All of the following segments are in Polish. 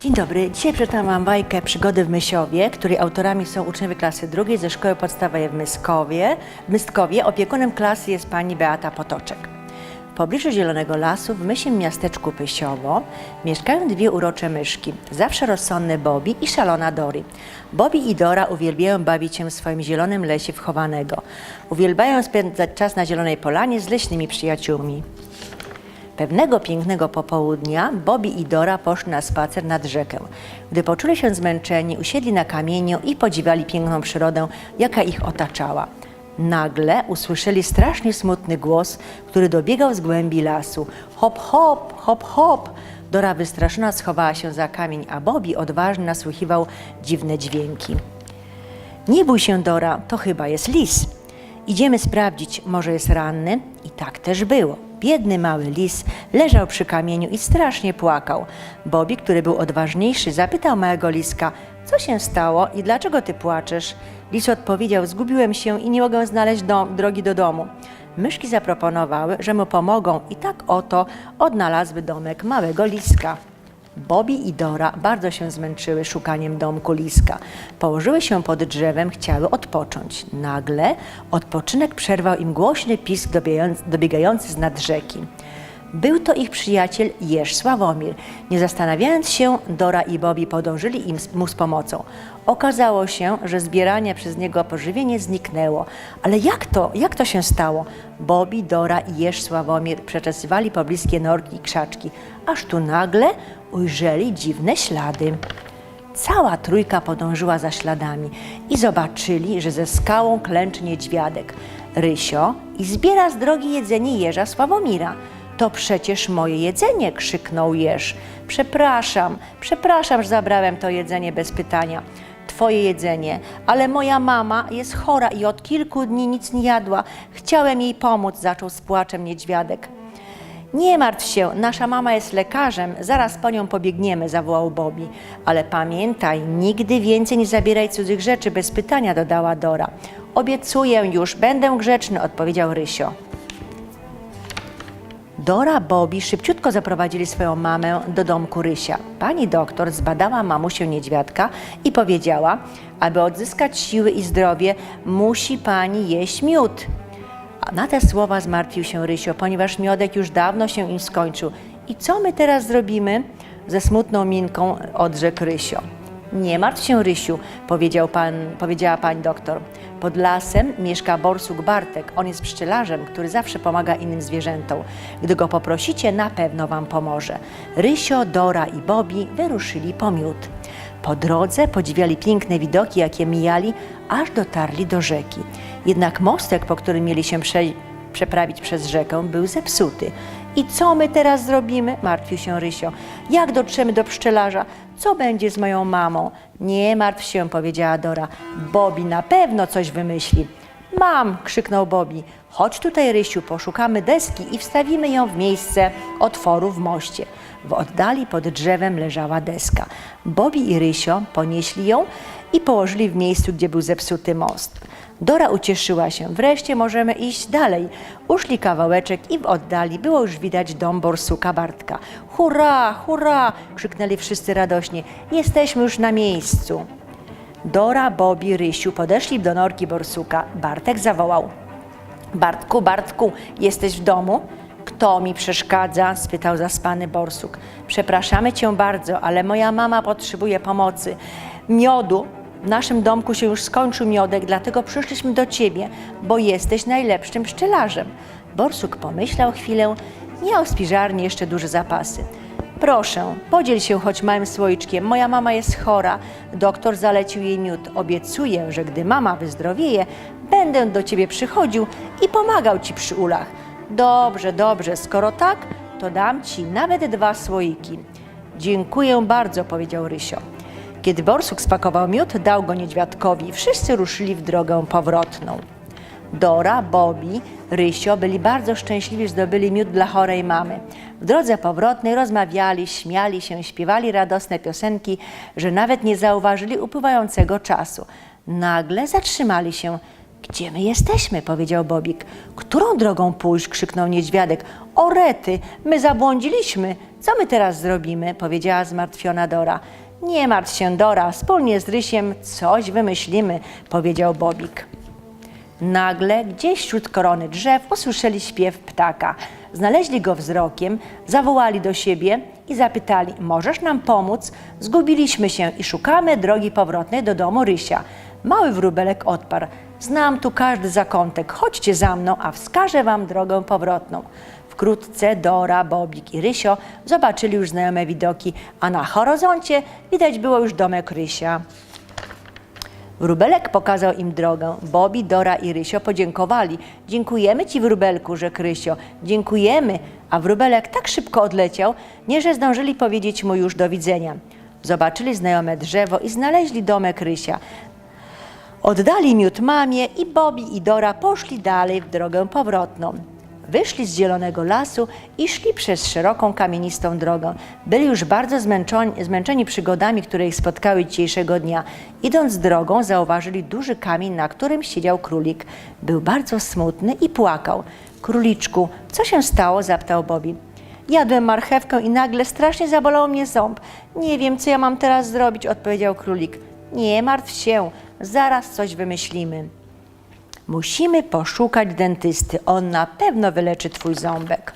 Dzień dobry. Dzisiaj przeczytam Wam bajkę Przygody w Mysiowie, której autorami są uczniowie klasy drugiej ze Szkoły Podstawowej w Myskowie. W Mystkowie opiekunem klasy jest pani Beata Potoczek. W pobliżu Zielonego Lasu, w mysiem miasteczku Pysiowo, mieszkają dwie urocze myszki, zawsze rozsądne Bobby i szalona Dory. Bobby i Dora uwielbiają bawić się w swoim zielonym lesie wchowanego. Uwielbiają spędzać czas na zielonej polanie z leśnymi przyjaciółmi. Pewnego pięknego popołudnia Bobby i Dora poszli na spacer nad rzekę. Gdy poczuli się zmęczeni, usiedli na kamieniu i podziwiali piękną przyrodę, jaka ich otaczała. Nagle usłyszeli strasznie smutny głos, który dobiegał z głębi lasu. Hop, hop, hop, hop. Dora wystraszona schowała się za kamień, a Bobby odważnie nasłuchiwał dziwne dźwięki. Nie bój się, Dora, to chyba jest lis. Idziemy sprawdzić, może jest ranny? I tak też było. Biedny mały lis leżał przy kamieniu i strasznie płakał. Bobby, który był odważniejszy, zapytał małego liska, co się stało i dlaczego ty płaczesz? Lis odpowiedział, zgubiłem się i nie mogę znaleźć drogi do domu. Myszki zaproponowały, że mu pomogą i tak oto odnalazły domek małego liska. Bobby i Dora bardzo się zmęczyły szukaniem domku liska. Położyły się pod drzewem, chciały odpocząć. Nagle odpoczynek przerwał im głośny pisk dobiegający, z nad rzeki. Był to ich przyjaciel Jerz Sławomir. Nie zastanawiając się, Dora i Bobby podążyli im, mu z pomocą. Okazało się, że zbieranie przez niego pożywienie zniknęło. Ale jak to? Jak to się stało? Bobby, Dora i Jerz Sławomir przeczesywali pobliskie norki i krzaczki, aż tu nagle ujrzeli dziwne ślady. Cała trójka podążyła za śladami i zobaczyli, że ze skałą klęczy niedźwiadek, Rysio i zbiera z drogi jedzenie jeża Sławomira. To przecież moje jedzenie, krzyknął jeż. Przepraszam, przepraszam, że zabrałem to jedzenie bez pytania. Twoje jedzenie, ale moja mama jest chora i od kilku dni nic nie jadła. Chciałem jej pomóc, zaczął z płaczem niedźwiadek. Nie martw się, nasza mama jest lekarzem, zaraz po nią pobiegniemy, zawołał Bobby. Ale pamiętaj, nigdy więcej nie zabieraj cudzych rzeczy bez pytania, dodała Dora. Obiecuję już, będę grzeczny, odpowiedział Rysio. Dora, Bobby szybciutko zaprowadzili swoją mamę do domku Rysia. Pani doktor zbadała mamusię niedźwiadka i powiedziała, aby odzyskać siły i zdrowie, musi pani jeść miód. A na te słowa zmartwił się Rysio, ponieważ miodek już dawno się im skończył. I co my teraz zrobimy? Ze smutną minką odrzekł Rysio. Nie martw się, Rysiu, powiedział pan, powiedziała pani doktor. Pod lasem mieszka borsuk Bartek. On jest pszczelarzem, który zawsze pomaga innym zwierzętom. Gdy go poprosicie, na pewno wam pomoże. Rysio, Dora i Bobby wyruszyli po miód. Po drodze podziwiali piękne widoki, jakie mijali, aż dotarli do rzeki. Jednak mostek, po którym mieli się prze przeprawić przez rzekę, był zepsuty. I co my teraz zrobimy? Martwił się Rysio. Jak dotrzemy do pszczelarza? Co będzie z moją mamą? Nie martw się, powiedziała Dora. Bobby na pewno coś wymyśli. Mam, krzyknął Bobby. Chodź tutaj, Rysiu, poszukamy deski i wstawimy ją w miejsce otworu w moście. W oddali pod drzewem leżała deska. Bobby i Rysio ponieśli ją i położyli w miejscu, gdzie był zepsuty most. Dora ucieszyła się. Wreszcie możemy iść dalej. Uszli kawałeczek i w oddali było już widać dom borsuka Bartka. Hurra, hurra! krzyknęli wszyscy radośnie. Jesteśmy już na miejscu. Dora, Bobby, Rysiu podeszli do norki borsuka. Bartek zawołał. Bartku, Bartku, jesteś w domu? Kto mi przeszkadza? spytał zaspany borsuk. Przepraszamy cię bardzo, ale moja mama potrzebuje pomocy. Miodu. W naszym domku się już skończył miodek, dlatego przyszliśmy do ciebie, bo jesteś najlepszym pszczelarzem. Borsuk pomyślał chwilę, miał w spiżarni jeszcze duże zapasy. Proszę, podziel się choć małym słoiczkiem. Moja mama jest chora. Doktor zalecił jej miód. Obiecuję, że gdy mama wyzdrowieje, będę do ciebie przychodził i pomagał ci przy ulach. Dobrze, dobrze, skoro tak, to dam ci nawet dwa słoiki. Dziękuję bardzo, powiedział Rysio. Kiedy borsuk spakował miód, dał go niedźwiadkowi i wszyscy ruszyli w drogę powrotną. Dora, Bobby, Rysio byli bardzo szczęśliwi, że zdobyli miód dla chorej mamy. W drodze powrotnej rozmawiali, śmiali się, śpiewali radosne piosenki, że nawet nie zauważyli upływającego czasu. Nagle zatrzymali się. Gdzie my jesteśmy? powiedział Bobik. Którą drogą pójść? krzyknął niedźwiadek. O rety, my zabłądziliśmy. Co my teraz zrobimy? powiedziała zmartwiona Dora. Nie martw się, Dora, wspólnie z Rysiem coś wymyślimy, powiedział Bobik. Nagle gdzieś wśród korony drzew usłyszeli śpiew ptaka. Znaleźli go wzrokiem, zawołali do siebie i zapytali: Możesz nam pomóc? Zgubiliśmy się i szukamy drogi powrotnej do domu Rysia. Mały wróbelek odparł: Znam tu każdy zakątek, chodźcie za mną, a wskażę wam drogę powrotną. Wkrótce Dora, Bobik i Rysio zobaczyli już znajome widoki, a na horyzoncie widać było już domek Rysia. Wróbelek pokazał im drogę. Bobi, Dora i Rysio podziękowali. Dziękujemy ci, wróbelku, rzekł Rysio. Dziękujemy. A wróbelek tak szybko odleciał, nie że zdążyli powiedzieć mu już do widzenia. Zobaczyli znajome drzewo i znaleźli domek Rysia. Oddali miód mamie i Bobi i Dora poszli dalej w drogę powrotną. Wyszli z zielonego lasu i szli przez szeroką kamienistą drogę. Byli już bardzo zmęczeni, zmęczeni przygodami, które ich spotkały dzisiejszego dnia. Idąc drogą, zauważyli duży kamień, na którym siedział królik. Był bardzo smutny i płakał. Króliczku, co się stało? zapytał Bobi. Jadłem marchewkę i nagle strasznie zabolał mnie ząb. Nie wiem, co ja mam teraz zrobić, odpowiedział królik. Nie martw się, zaraz coś wymyślimy. Musimy poszukać dentysty. On na pewno wyleczy twój ząbek.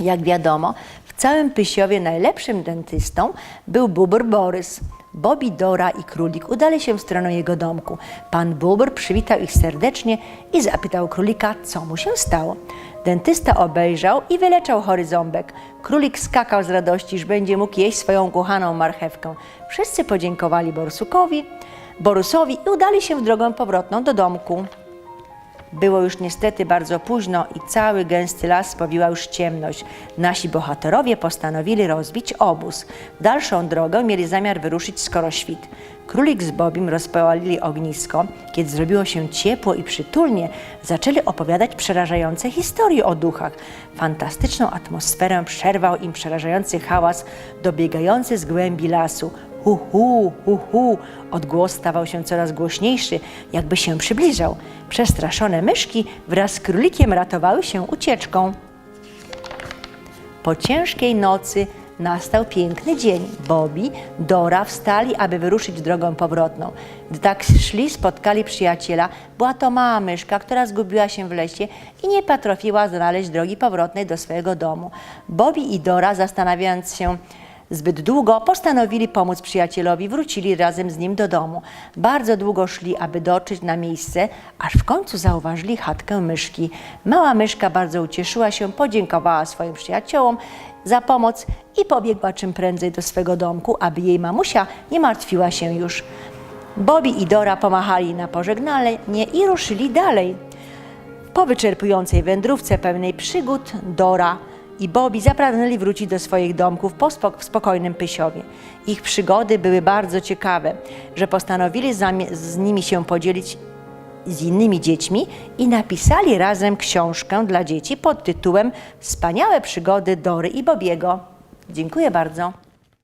Jak wiadomo, w całym Pysiowie najlepszym dentystą był Bubr Borys. Bobi, Dora i Królik udali się w stronę jego domku. Pan Bubr przywitał ich serdecznie i zapytał królika, co mu się stało. Dentysta obejrzał i wyleczał chory ząbek. Królik skakał z radości, że będzie mógł jeść swoją kochaną marchewkę. Wszyscy podziękowali Borsukowi, Borusowi i udali się w drogę powrotną do domku. Było już niestety bardzo późno i cały gęsty las spowiła już ciemność. Nasi bohaterowie postanowili rozbić obóz. Dalszą drogę mieli zamiar wyruszyć skoro świt. Królik z Bobim rozpałali ognisko. Kiedy zrobiło się ciepło i przytulnie, zaczęli opowiadać przerażające historie o duchach. Fantastyczną atmosferę przerwał im przerażający hałas dobiegający z głębi lasu. Hu, hu, hu, hu. Odgłos stawał się coraz głośniejszy, jakby się przybliżał. Przestraszone myszki wraz z królikiem ratowały się ucieczką. Po ciężkiej nocy nastał piękny dzień. Bobby, Dora wstali, aby wyruszyć drogą powrotną. Gdy tak szli, spotkali przyjaciela. Była to mała myszka, która zgubiła się w lesie i nie potrafiła znaleźć drogi powrotnej do swojego domu. Bobby i Dora, zastanawiając się zbyt długo, postanowili pomóc przyjacielowi, wrócili razem z nim do domu. Bardzo długo szli, aby dotrzeć na miejsce, aż w końcu zauważyli chatkę myszki. Mała myszka bardzo ucieszyła się, podziękowała swoim przyjaciołom za pomoc i pobiegła czym prędzej do swego domku, aby jej mamusia nie martwiła się już. Bobby i Dora pomachali na pożegnanie i ruszyli dalej. Po wyczerpującej wędrówce pełnej przygód Dora i Bobby zapragnęli wrócić do swoich domków po spok- w spokojnym Pysiowie. Ich przygody były bardzo ciekawe, że postanowili z nimi się podzielić z innymi dziećmi i napisali razem książkę dla dzieci pod tytułem Wspaniałe przygody Dory i Bobiego. Dziękuję bardzo.